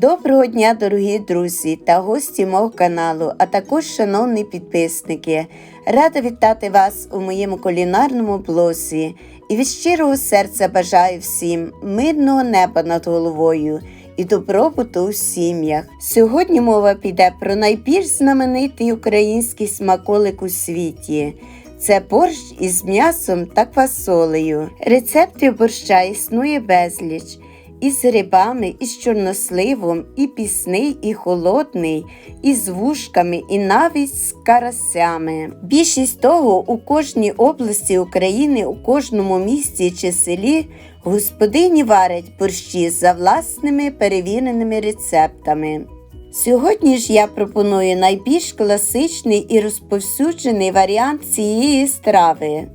Доброго дня, дорогі друзі та гості мого каналу, а також шановні підписники. Рада вітати вас у моєму кулінарному блозі і від щирого серця бажаю всім мирного неба над головою і добробуту у сім'ях. Сьогодні мова піде про найбільш знаменитий український смаколик у світі. Це борщ із м'ясом та квасолею. Рецептів борща існує безліч. І з грибами, і з чорносливом, і пісний, і холодний, і з вушками, і навіть з карасями. Більшість того у кожній області України, у кожному місті чи селі господині варять борщі за власними перевіреними рецептами. Сьогодні ж я пропоную найбільш класичний і розповсюджений варіант цієї страви.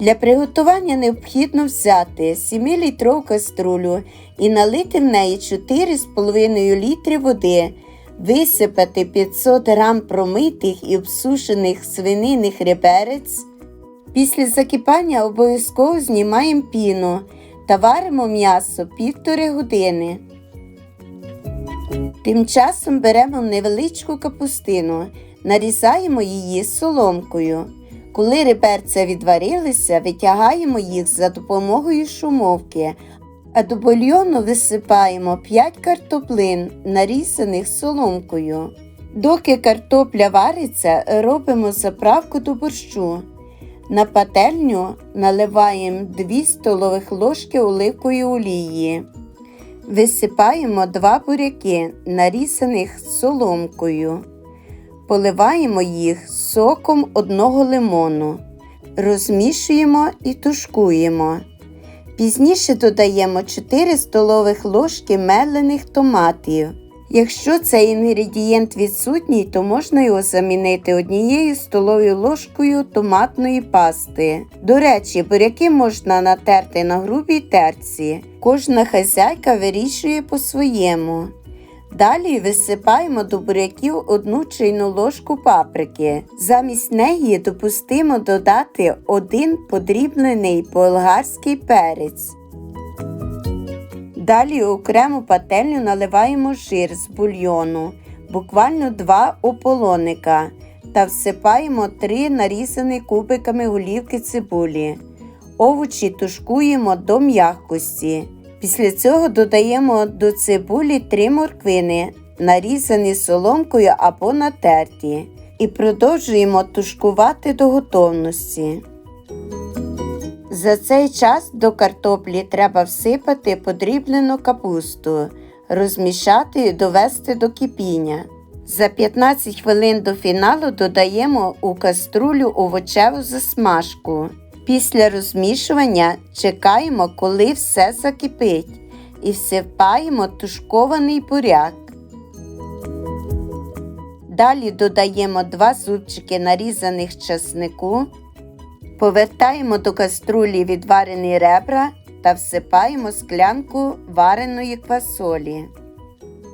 Для приготування необхідно взяти 7-літрову каструлю і налити в неї 4,5 літри води, висипати 500 г промитих і обсушених свининих реберець. Після закипання обов'язково знімаємо піну та варимо м'ясо півтори години. Тим часом беремо невеличку капустину, нарізаємо її соломкою. Коли реберця відварилися, витягаємо їх за допомогою шумовки, а до бульйону висипаємо 5 картоплин, нарізаних соломкою. Доки картопля вариться, робимо заправку до борщу. На пательню наливаємо 2 столових ложки оливкової олії. Висипаємо 2 буряки, нарізаних соломкою. Поливаємо їх соком одного лимону, розмішуємо і тушкуємо. Пізніше додаємо 4 столових ложки мелених томатів. Якщо цей інгредієнт відсутній, то можна його замінити однією столовою ложкою томатної пасти. До речі, буряки можна натерти на грубій терці. Кожна хазяйка вирішує по-своєму. Далі висипаємо до буряків одну чайну ложку паприки. Замість неї допустимо додати один подріблений болгарський перець. Далі у окрему пательню наливаємо жир з бульйону, буквально 2 ополоника та всипаємо 3 нарізані кубиками голівки цибулі. Овочі тушкуємо до м'якості. Після цього додаємо до цибулі 3 морквини, нарізані соломкою або натерті, і продовжуємо тушкувати до готовності. За цей час до картоплі треба всипати подріблену капусту, розмішати і довести до кипіння. За 15 хвилин до фіналу додаємо у каструлю овочеву засмажку. Після розмішування чекаємо, коли все закипить, і всипаємо тушкований буряк. Далі додаємо 2 зубчики нарізаних часнику, повертаємо до каструлі відварені ребра та всипаємо склянку вареної квасолі.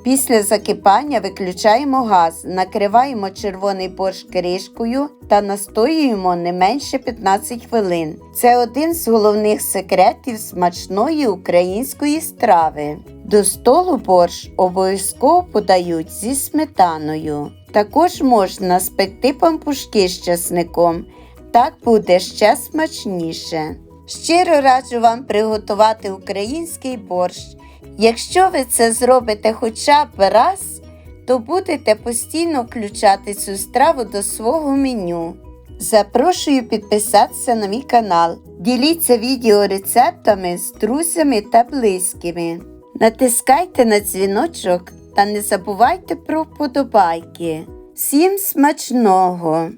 Після закипання виключаємо газ, накриваємо червоний борщ кришкою та настоюємо не менше 15 хвилин. Це один з головних секретів смачної української страви. До столу борщ обов'язково подають зі сметаною. Також можна спекти пампушки з часником. Так буде ще смачніше. Щиро раджу вам приготувати український борщ. Якщо ви це зробите хоча б раз, то будете постійно включати цю страву до свого меню. Запрошую підписатися на мій канал. Діліться відео рецептами з друзями та близькими. Натискайте на дзвіночок та не забувайте про вподобайки. Всім смачного!